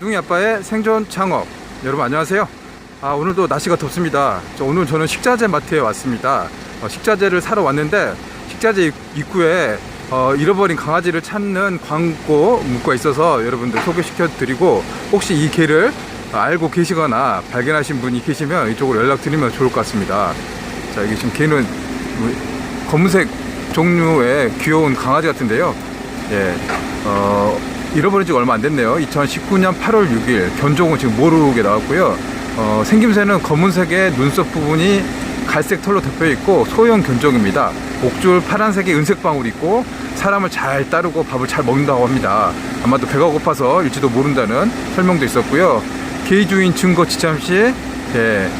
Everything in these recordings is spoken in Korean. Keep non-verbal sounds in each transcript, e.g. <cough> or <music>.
둥이 아빠의 생존 창업. 여러분 안녕하세요. 아, 오늘도 날씨가 덥습니다. 저 오늘 저는 식자재 마트에 왔습니다. 어, 식자재를 사러 왔는데 식자재 입- 입구에 어, 잃어버린 강아지를 찾는 광고 문구가 있어서 여러분들 소개시켜 드리고 혹시 이 개를 알고 계시거나 발견하신 분이 계시면 이쪽으로 연락 드리면 좋을 것 같습니다. 자 이게 지금 개는 뭐 검은색 종류의 귀여운 강아지 같은데요. 예, 어, 잃어버린 지가 얼마 안 됐네요. 2019년 8월 6일 견종은 지금 모르게 나왔고요. 어, 생김새는 검은색의 눈썹 부분이 갈색 털로 덮여 있고 소형 견종입니다. 목줄 파란색의 은색 방울이 있고 사람을 잘 따르고 밥을 잘 먹는다고 합니다. 아마도 배가 고파서 일지도 모른다는 설명도 있었고요. 개의 주인 증거 지참 시 예,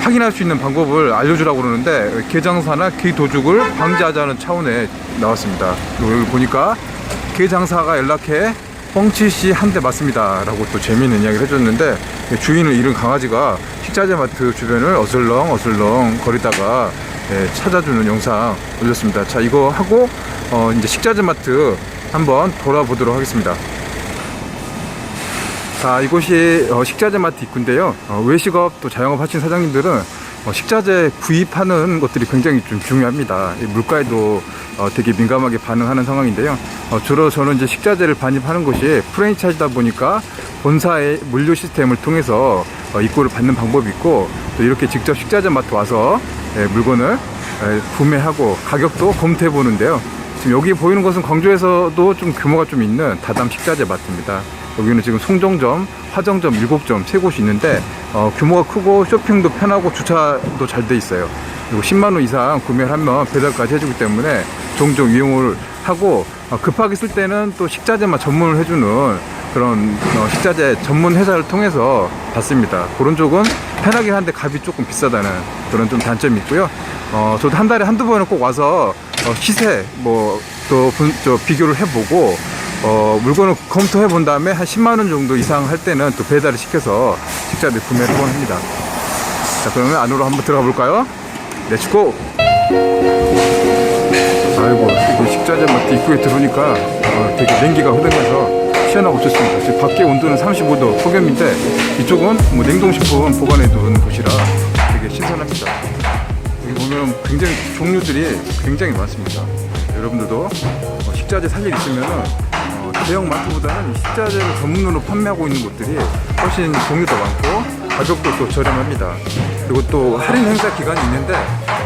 확인할 수 있는 방법을 알려주라고 그러는데 개장사나 개 도둑을 방지하자는 차원에 나왔습니다. 여기 보니까 개 장사가 연락해 뻥치 씨 한 대 맞습니다. 라고 또 재미있는 이야기를 해줬는데 주인을 잃은 강아지가 식자재 마트 주변을 어슬렁 어슬렁 거리다가 예, 찾아주는 영상 올렸습니다. 자 이거 하고 어, 이제 식자재 마트 한번 돌아보도록 하겠습니다. 자, 이곳이 어, 식자재 마트 입구인데요. 어, 외식업 또 자영업 하신 사장님들은 어, 식자재 구입하는 것들이 굉장히 좀 중요합니다. 이 물가에도 어, 되게 민감하게 반응하는 상황인데요. 어, 주로 저는 이제 식자재를 반입하는 곳이 프랜차이즈다 보니까 본사의 물류 시스템을 통해서 어, 입고를 받는 방법이 있고 또 이렇게 직접 식자재 마트 와서 예, 물건을 예, 구매하고 가격도 검토해 보는데요. 지금 여기 보이는 것은 광주에서도 좀 규모가 좀 있는 다담 식자재 마트입니다. 여기는 지금 송정점, 화정점 7점 세 곳이 있는데 어, 규모가 크고 쇼핑도 편하고 주차도 잘 돼 있어요. 그리고 10만 원 이상 구매를 하면 배달까지 해주기 때문에 종종 이용을 하고 어, 급하게 쓸 때는 또 식자재만 전문을 해주는 그런 어, 식자재 전문 회사를 통해서 받습니다. 그런 쪽은 편하긴 한데 값이 조금 비싸다는 그런 좀 단점이 있고요. 어, 저도 한 달에 한두 번은 꼭 와서 어, 시세 뭐또 비교를 해보고 어, 물건을 검토해 본 다음에 한 10만 원 정도 이상 할 때는 또 배달을 시켜서 식자재 구매를 한번 합니다. 자, 그러면 안으로 한번 들어가 볼까요? 렛츠고! 아이고, 이게 식자재 마트 입구에 들어오니까 어, 되게 냉기가 흐르면서 시원하고 좋습니다. 지금 밖에 온도는 35도 폭염인데 이쪽은 뭐 냉동식품 보관해 두는 곳이라 되게 신선합니다. 여기 보면 굉장히 종류들이 굉장히 많습니다. 여러분들도 어, 식자재 살 일 있으면은 어, 대형 마트보다는 이 식자재를 전문으로 판매하고 있는 곳들이 훨씬 종류도 많고 가격도 또 저렴합니다. 그리고 또 할인 행사 기간이 있는데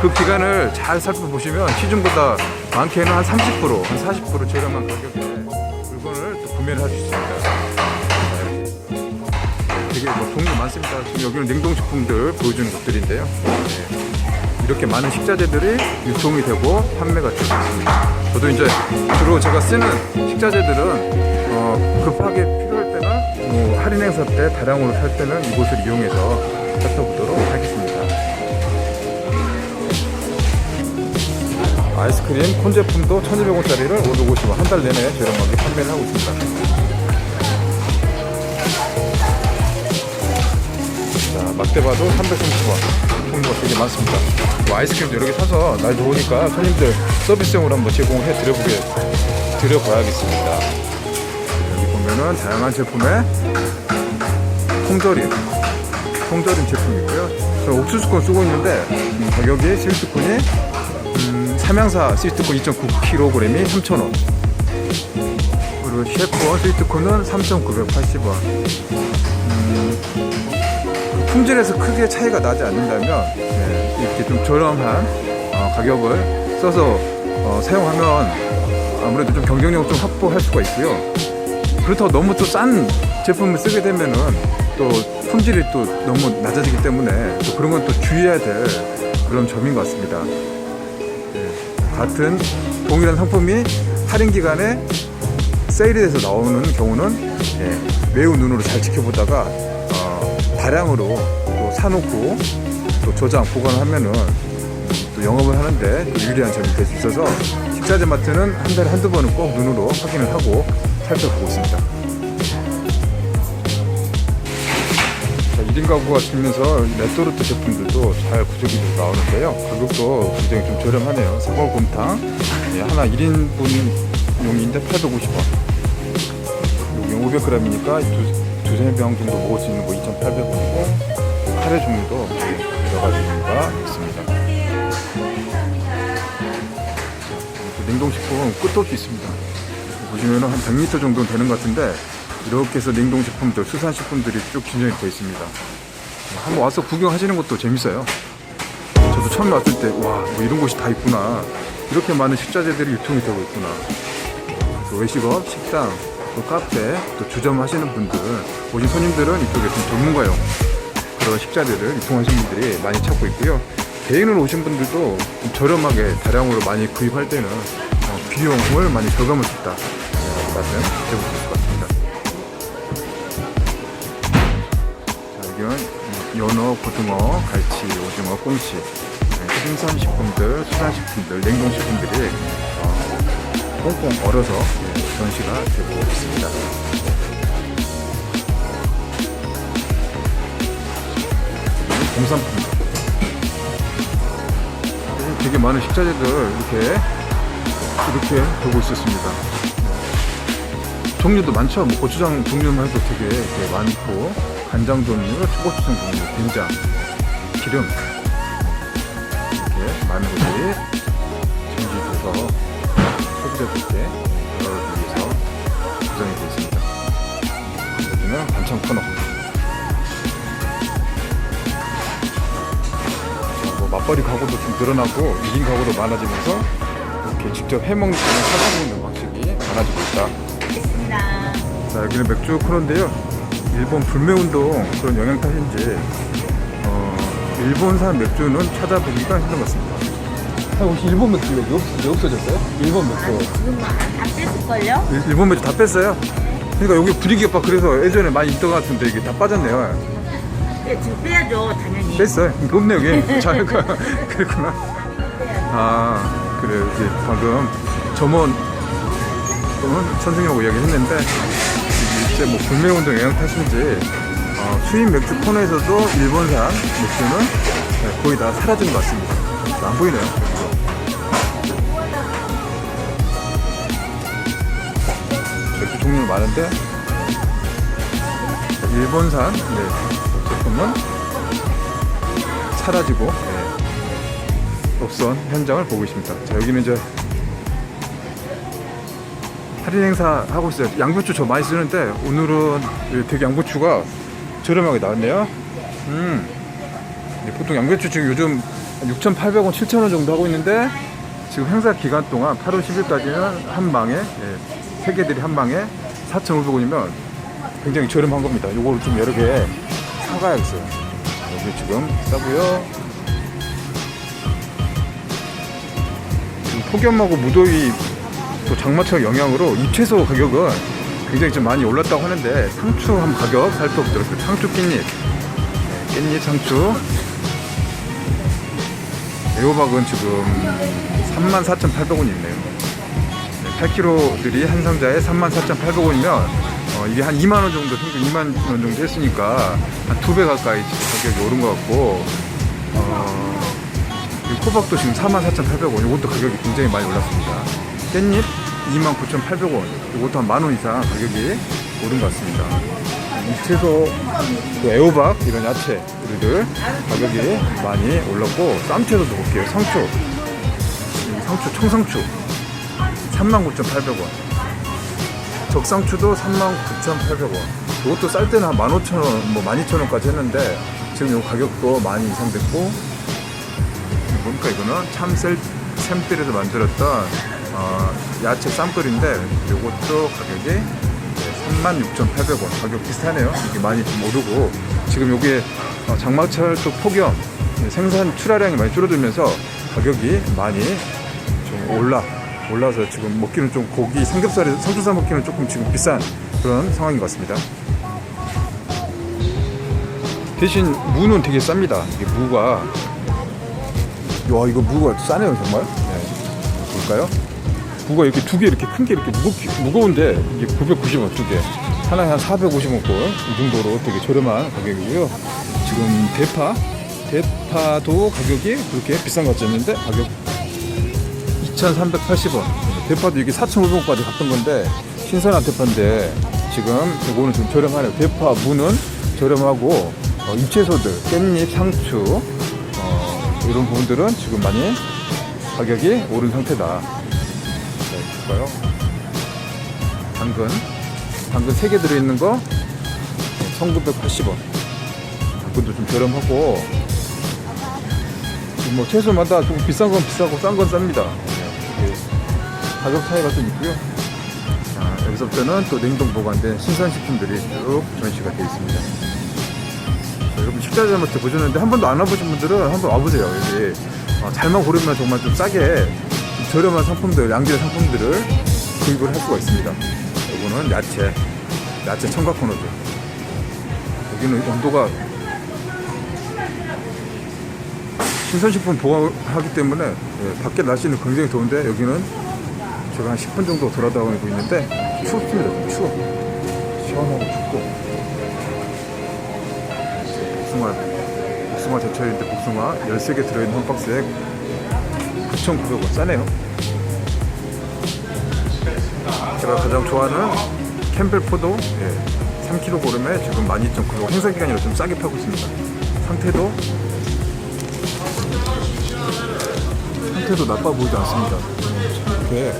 그 기간을 잘 살펴보시면 시중보다 많게는 한 30%, 한 40% 저렴한 가격에 물건을 또 구매를 할 수 있습니다. 되게 뭐 종류 많습니다. 지금 여기는 냉동식품들 보여주는 곳들인데요. 네. 이렇게 많은 식자재들이 유통이 되고 판매가 되고 있습니다. 저도 이제 주로 제가 쓰는 식자재들은 어, 급하게 필요할 때나 뭐 할인 행사 때 다량으로 살 때는 이곳을 이용해서 살펴보도록 하겠습니다. 아이스크림 콘 제품도 1200원짜리를 550원 한 달 내내 저렴하게 판매를 하고 있습니다. 자, 막대바도 330원. 종류가 되게 많습니다. 뭐 아이스크림도 여러 개 사서 날 좋으니까 손님들 서비스용으로 한번 제공을 해 드려보게 드려봐야겠습니다. 여기 보면은 다양한 제품의 통조림, 통조림 제품이고요. 저 옥수수콘 쓰고 있는데 음, 가격이 스위트콘이 음, 삼양사 스위트콘 2.9kg이 3,000원. 그리고 셰프원 스위트콘은 3,980원. 품질에서 크게 차이가 나지 않는다면 예, 이렇게 좀 저렴한 어, 가격을 써서 어, 사용하면 아무래도 좀 경쟁력을 좀 확보할 수가 있고요. 그렇다고 너무 또 싼 제품을 쓰게 되면은 또 품질이 또 너무 낮아지기 때문에 또 그런 건 또 주의해야 될 그런 점인 것 같습니다. 예, 같은 동일한 상품이 할인 기간에 세일이 돼서 나오는 경우는 예, 매우 눈으로 잘 지켜보다가 어, 다량으로 또 사놓고 또 저장 보관하면은 또 영업을 하는데 또 유리한 점이 될 수 있어서 식자재 마트는 한 달에 한두 번은 꼭 눈으로 확인을 하고 살펴보고 있습니다. 자, 1인 가구가 들면서 레토르트 제품들도 잘 돼서 나오는데요. 가격도 굉장히 좀 저렴하네요. 사골곰탕 예, 하나 1인분용인데 850원. 여기 500g이니까 두, 두 두세 병 정도 먹을 수 있는 거 2,800원이고 카레 종류도 여러 가지가 있습니다. 그 냉동식품 끝도 없이 있습니다. 보시면은 한 100m 정도 되는 것 같은데 이렇게 해서 냉동식품들, 수산식품들이 쭉 진열이 되어 있습니다. 한번 와서 구경하시는 것도 재밌어요. 저도 처음 왔을 때, 와, 뭐 이런 곳이 다 있구나. 이렇게 많은 식자재들이 유통이 되고 있구나. 또 외식업, 식당, 또 카페, 또 주점 하시는 분들, 오신 손님들은 이쪽에 좀 전문가용 그런 식자재를 유통하시는 분들이 많이 찾고 있고요. 개인으로 오신 분들도 좀 저렴하게 다량으로 많이 구입할 때는 어, 비용을 많이 절감할 수 있다. 네, 말씀 수 있을 것 같습니다. 자, 여기는 연어, 고등어, 갈치, 오징어, 꽁치, 네, 생선식품들, 수산식품들, 냉동식품들이 어, 꽁꽁 얼어서 예, 전시가 되고 있습니다. 여기 되게 많은 식자재들 이렇게 이렇게 보고 있었습니다. 종류도 많죠. 뭐 고추장 종류만 해도 되게, 되게 많고 간장 종류, 초고추장 종류, 된장, 기름 이렇게 많은 것들이 전시돼서 소비자들께 여러분을 위해서 구성이 되어 있습니다. 여기는 반찬 코너. 뭐 맞벌이 가구도 좀 늘어나고 1인 가구도 많아지면서 이렇게 직접 해먹는 사다 먹는 방식이 많아지고 있다. 있습니다. 자 여기는 맥주 코너인데요. 일본 불매운동 그런 영향 탓인지 어, 일본산 맥주는 찾아보기가 힘든 것 같습니다. 혹시 일본 맥주 여기 없, 여기 없어졌어요? 일본 맥주. 지금 다 뺐을걸요? 일- 일본 맥주 다 뺐어요? 그러니까 여기 분위기가 막 그래서 예전에 많이 있던 것 같은데 이게 다 빠졌네요. 네, 지금 빼야죠, 당연히. 뺐어요. 그러니까 없네 여기. <laughs> 잘 그랬구나. 아 그래 이제 방금 점원 점원 선생님하고 이야기했는데 이제 뭐 불매운동 영향 탓인지 어, 수입 맥주 코너에서도 일본산 맥주는 네, 거의 다 사라진 것 같습니다. 안 보이네요. 종류 많은데 일본산 네, 제품은 사라지고 네, 없던 현장을 보고 있습니다. 자 여기는 이제 할인 행사 하고 있어요. 양배추 저 많이 쓰는데 오늘은 되게 양배추가 저렴하게 나왔네요. 음. 네, 보통 양배추 지금 요즘 6,800원, 7,000원 정도 하고 있는데 지금 행사 기간 동안 8월 10일까지는 한 방에 예, 세 개들이 한 방에 4,500원이면 굉장히 저렴한 겁니다. 요거를 좀 여러 개 사가야겠어요. 자, 여기 지금 싸고요. 지금 폭염하고 무더위 또 장마철 영향으로 잎채소 가격은 굉장히 좀 많이 올랐다고 하는데 상추 한 가격 살펴보도록 하겠습니다. 상추 깻잎, 네, 깻잎 상추. 애호박은 지금 34,800원이 있네요. 8kg들이 한 상자에 34,800원이면 어, 이게 한 2만 원 정도 평균 2만 원 정도 했으니까 한 두 배 가까이 지금 가격이 오른 것 같고 어, 이 호박도 지금 44,800원 이것도 가격이 굉장히 많이 올랐습니다. 깻잎 29,800원 이것도 한 만 원 이상 가격이 오른 것 같습니다. 이 채소 또 애호박 이런 야채들 가격이 많이 올랐고 쌈채도 볼게요. 상추 이 상추 청상추 39,800원. 적상추도 39,800원. 이것도 쌀 때는 한 15,000원, 뭐 12,000원까지 했는데 지금 이 가격도 많이 이상됐고 보니까 이거는 참셀 샘들에서 만들었던 어, 야채 쌈글인데 이것도 가격이 36,800원. 가격 비슷하네요. 이게 많이 좀 오르고 지금 여기에 어, 장마철 또 폭염 생산 출하량이 많이 줄어들면서 가격이 많이 좀 올라 올라서 지금 먹기는 좀 고기 삼겹살에 삼겹살 먹기는 조금 지금 비싼 그런 상황인 것 같습니다. 대신 무는 되게 쌉니다. 이게 무가 와 이거 무가 싸네요 정말. 네. 볼까요? 무가 이렇게 두 개 이렇게 큰 게 이렇게 무겁 무거운데 이게 990원 두 개. 하나에 한 450원 꼴 이 정도로 되게 저렴한 가격이고요. 지금 대파 대파도 가격이 그렇게 비싼 것 같지 않는데 가격 2,380원. 대파도 이게 4,500원까지 갔던 건데 신선한 대파인데 지금 이거는 좀 저렴하네요. 대파, 무는 저렴하고 어, 잎채소들, 깻잎, 상추 어, 이런 부분들은 지금 많이 가격이 오른 상태다. 네, 볼까요? 당근, 당근 3개 들어있는 거 1980원. 당근도 좀 저렴하고 뭐 채소마다 좀 비싼 건 비싸고 싼 건 쌉니다. 네, 이게 가격 차이가 좀 있고요. 자, 여기서부터는 또 냉동 보관된 신선식품들이 쭉 전시가 되어 있습니다. 자, 여러분 식자재 마트 보셨는데 한 번도 안 와보신 분들은 한번 와보세요. 여기 어, 잘만 고르면 정말 좀 싸게 좀 저렴한 상품들, 양질의 상품들을 구입을 할 수가 있습니다. 이거는 야채, 야채 청각 코너죠. 여기는 온도가 신선식품 보관하기 때문에 예, 밖에 날씨는 굉장히 더운데 여기는 제가 한 10분 정도 돌아다니고 있는데. 좀 추워. 시원하고 춥고. 복숭아, 복숭아 제철인데 복숭아 13개 들어있는 한 박스에 9,900원 싸네요. 제가 가장 좋아하는 캠벨 포도 예, 3kg 고름에 지금 12,900원 행사 기간이라 좀 싸게 팔고 있습니다. 상태도 상태도 나빠 보이지 않습니다. 이렇게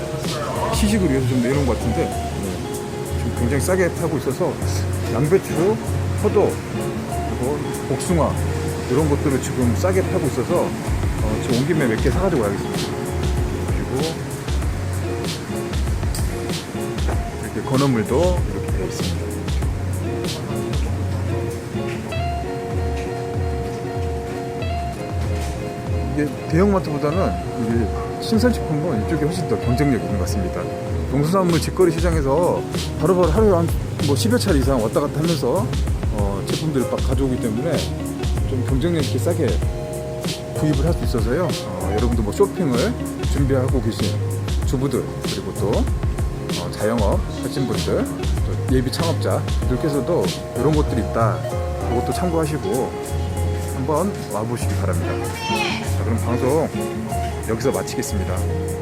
시식을 위해서 좀 내놓은 것 같은데 네, 지금 굉장히 싸게 팔고 있어서 양배추, 포도, 그리고 복숭아 이런 것들을 지금 싸게 팔고 있어서 어, 지금 온 김에 몇 개 사가지고 가야겠습니다. 그리고 이렇게 건어물도 이게 대형마트보다는 이게 신선식품은 이쪽이 훨씬 더 경쟁력이 있는 것 같습니다. 농수산물 직거래 시장에서 바로바로 하루에 한뭐 10여 차례 이상 왔다 갔다 하면서 어, 제품들을 막 가져오기 때문에 좀 경쟁력 있게 싸게 구입을 할 수 있어서요. 어, 여러분도 뭐 쇼핑을 준비하고 계신 주부들 그리고 또 어, 자영업 하신 분들 또 예비 창업자들께서도 이런 것들이 있다. 그것도 참고하시고 한번 와보시기 바랍니다. 자, 그럼 방송 여기서 마치겠습니다.